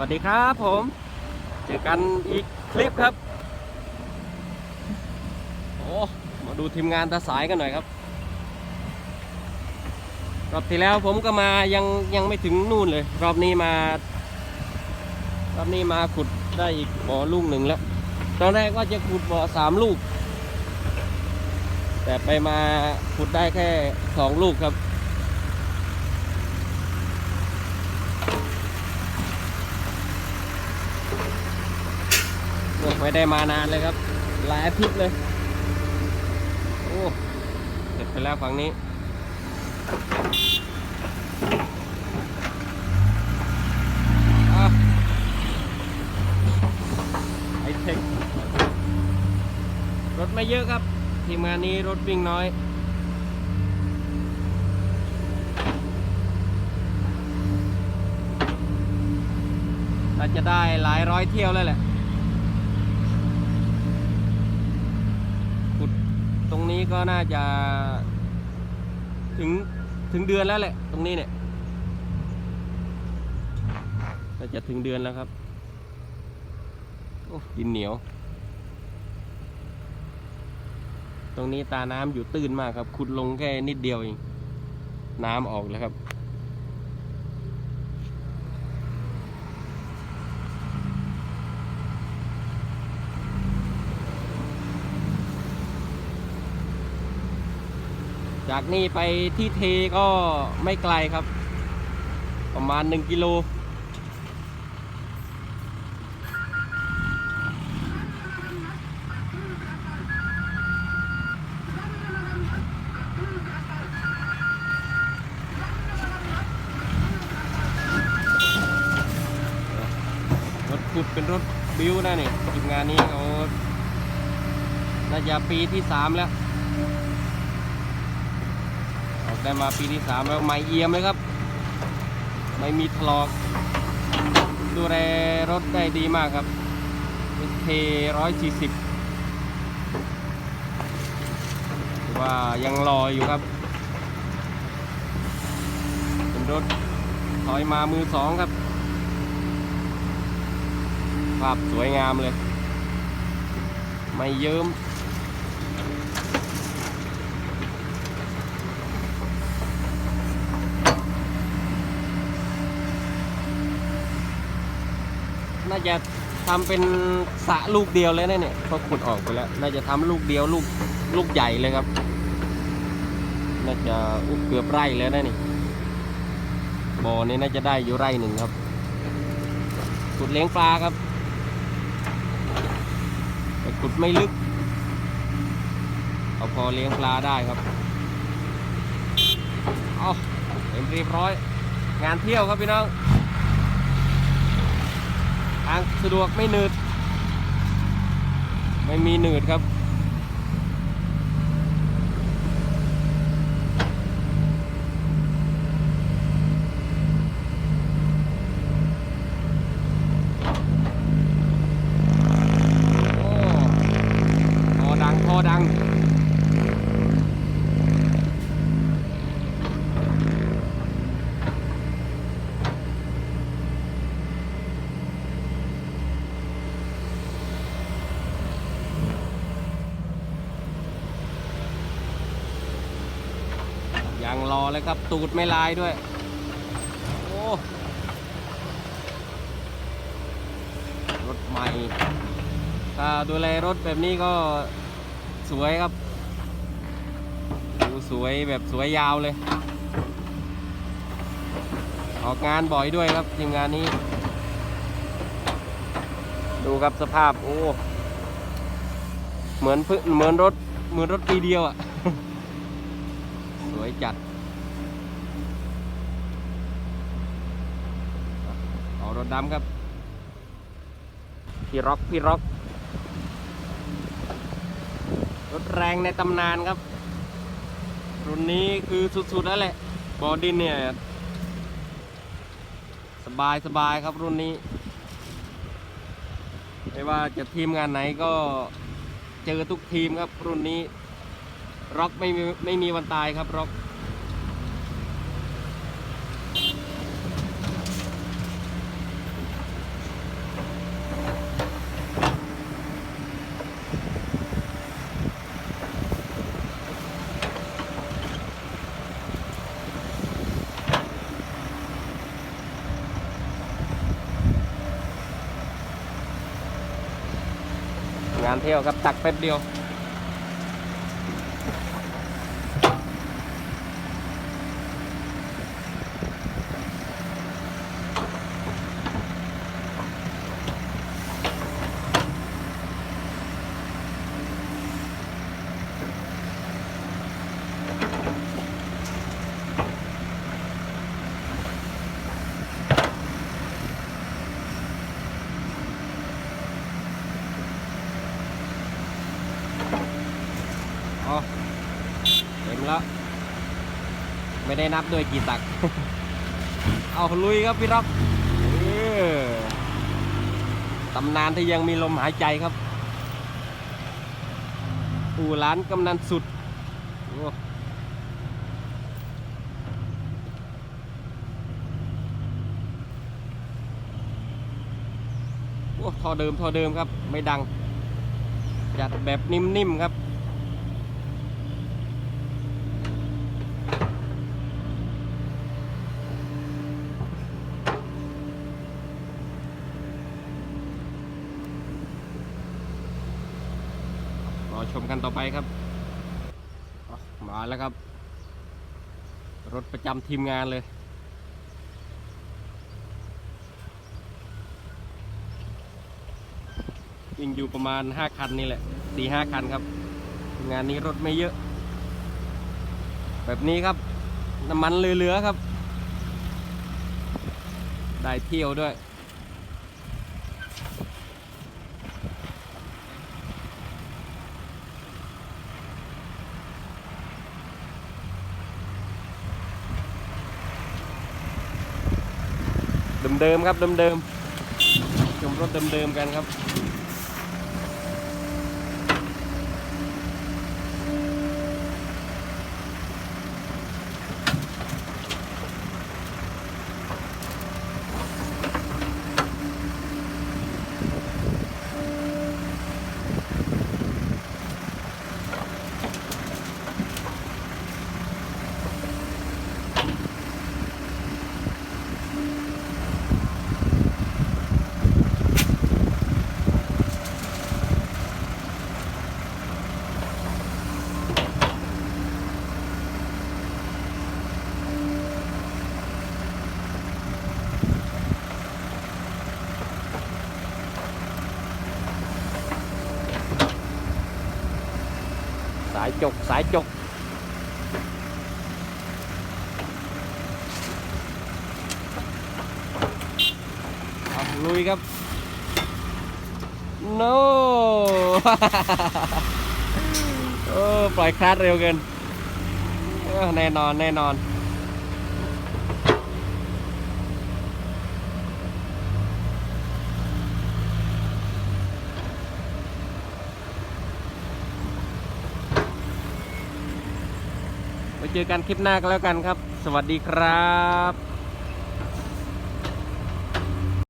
วัสดีครับผม เจอกันอีกคลิปครับ โอ้มาดูทีมงานตาสายกันหน่อยครับ รอบที่แล้วผมก็มายังยังไม่ถึงนู่นเลย รอบนี้มารอบนี้มาขุดได้อีกบ่อลูกหนึ่งแล้ว ตอนแรกว่าจะขุดบ่อสามลูก แต่ไปมาขุดได้แค่สองลูกครับ โอ้ไม่ได้มานานเลยครับ หลายอาทิตย์เลย โอ้เสร็จไปแล้วฝั่งนี้ไอเทครถไม่เยอะครับ ทีมงานนี้รถวิ่งน้อยน่าจะได้หลายร้อยเที่ยวแล้วแหละ ขุดตรงนี้ ก็น่าจะ ถึงถึงเดือนแล้วแหละ ตรงนี้เนี่ยน่าจะถึงเดือนแล้วครับโอ้ดินเหนียว ตรงนี้ตาน้ำอยู่ตื้นมากครับขุดลงแค่นิดเดียวเองน้ำออกแล้วครับ จากนี่ไปที่เทก็ไม่ไกลครับ ประมาณ 1 กิโลรถขุดเป็นรถบิวนะนี่ทีมงานนี้เขาน่าจะปีที่สามแล้ว ได้มาปีที่สามแล้วไม่เอี่ยมเลยครับ ไม่มีถลอก ดูแลรถได้ดีมากครับ SK ร้อยสี่สิบว่ายังรออยู่ครับ เป็นรถถอยมามือสองครับ ภาพสวยงามเลย ไม่เยิ้ม น่าจะทำเป็นสะลูกเดียวเลยนะเนี่ยเพราะขุดออกไปแล้ว น่าจะทำลูกเดียวลูกลูกใหญ่เลยครับ น่าจะอุ๊ยเกือบไร่แล้วนะนี่บ่อนี้น่าจะได้อยู่ไร่หนึ่งครับขุดเลี้ยงปลาครับแต่ขุดไม่ลึกเอาพอเลี้ยงปลาได้ครับเอาเต็มเรียบร้อย งานเที่ยวครับพี่น้อง ทางสะดวกไม่หนืด ไม่มีหนืดครับโอ้พอดังพอดัง ยัง รอเลยครับตูดไม่ลายด้วย โอ้รถใหม่ถ้าดูแลรถแบบนี้ก็สวยครับดูสวยแบบสวยยาวเลย ออกงานบ่อยด้วยครับทีมงานนี้ ดูครับสภาพโอ้เหมือนเพิ่งเหมือนรถเหมือนรถปีเดียวอะ่ะ สวยจัด เอา รถดำครับ พี่ร็อกพี่ร็อก รถแรงในตำนานครับ รุ่นนี้คือสุดๆแล้วแหละ บอดินเนี่ย สบายสบายครับรุ่นนี้ ไม่ว่าจะทีมงานไหนก็เจอทุกทีมครับ รุ่นนี้ร็อกไม่มีไม่มีวันตายครับร็อก งานเที่ยวครับตักแป๊บเดียว อ๋อเต็มแล้ว ไม่ได้นับด้วยกี่ตัก เอาลุยครับพี่ร็อกตำนานที่ยังมีลมหายใจครับ อู่ร้านกำนันสุดโอ้โอ้ทอเดิมทอเดิมครับ ไม่ดังจัดแบบนิ่มๆครับ อชมกันต่อไปครับ มาแล้วครับ รถประจำทีมงานเลย วิ่งอยู่ประมาณ 5 คันนี่แหละสี่ห้าคันครับ งานนี้รถไม่เยอะ แบบนี้ครับ น้ำมันเหลือๆครับ ได้เที่ยวด้วย เดิมๆครับเดิมๆชมรถเดิมๆกันครับ จกสายจก ลุยครับ โนโอ้ปล่อยคลาดเร็วเกินแน่นอนแน่นอน เจอกันคลิปหน้ากันแล้วกันครับ สวัสดีครับ